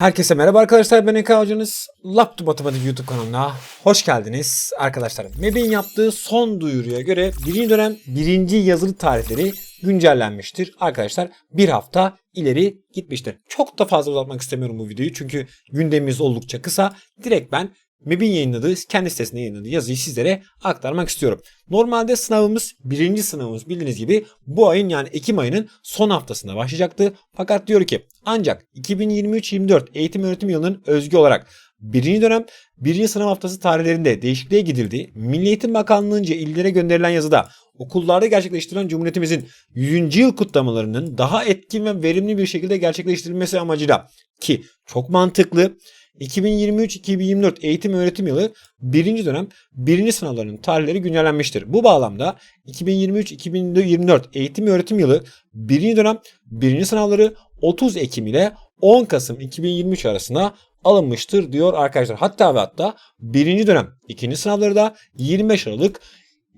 Herkese merhaba arkadaşlar ben Eka Hocanız. Laptop Matematik YouTube kanalına hoş geldiniz arkadaşlar. MEB'in yaptığı son duyuruya göre birinci dönem birinci yazılı tarihleri güncellenmiştir. Arkadaşlar bir hafta ileri gitmiştir. Çok da fazla uzatmak istemiyorum bu videoyu çünkü gündemimiz oldukça kısa. Direkt ben MEB'in yayınladığı, kendi sitesinde yayınladığı yazıyı sizlere aktarmak istiyorum. Normalde sınavımız, birinci sınavımız bildiğiniz gibi bu ayın yani Ekim ayının son haftasında başlayacaktı. Fakat diyor ki ancak 2023-24 eğitim öğretim yılının özgü olarak birinci dönem birinci sınav haftası tarihlerinde değişikliğe gidildi. Milli Eğitim Bakanlığı'nca illere gönderilen yazıda okullarda gerçekleştirilen Cumhuriyetimizin 100. yıl kutlamalarının daha etkin ve verimli bir şekilde gerçekleştirilmesi amacıyla ki çok mantıklı 2023-2024 eğitim öğretim yılı birinci dönem birinci sınavlarının tarihleri güncellenmiştir. Bu bağlamda 2023-2024 eğitim öğretim yılı birinci dönem birinci sınavları 30 Ekim ile 10 Kasım 2023 arasında alınmıştır diyor arkadaşlar. Hatta ve hatta birinci dönem ikinci sınavları da 25 Aralık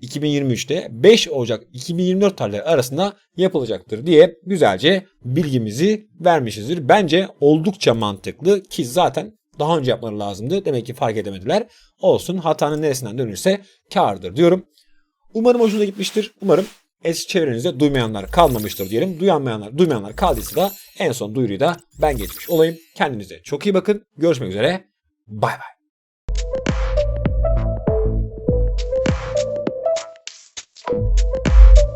2023'te 5 Ocak 2024 tarihleri arasında yapılacaktır diye güzelce bilgimizi vermişizdir. Bence oldukça mantıklı ki zaten daha önce yapmaları lazımdı. Demek ki fark edemediler. Olsun hatanın neresinden dönülse kârdır diyorum. Umarım hoşunuza gitmiştir. Umarım eski çevrenizde duymayanlar kalmamıştır diyelim. Duyanmayanlar, duymayanlar kaldıysa da en son duyuruyu da ben geçmiş olayım. Kendinize çok iyi bakın. Görüşmek üzere. Bay bay.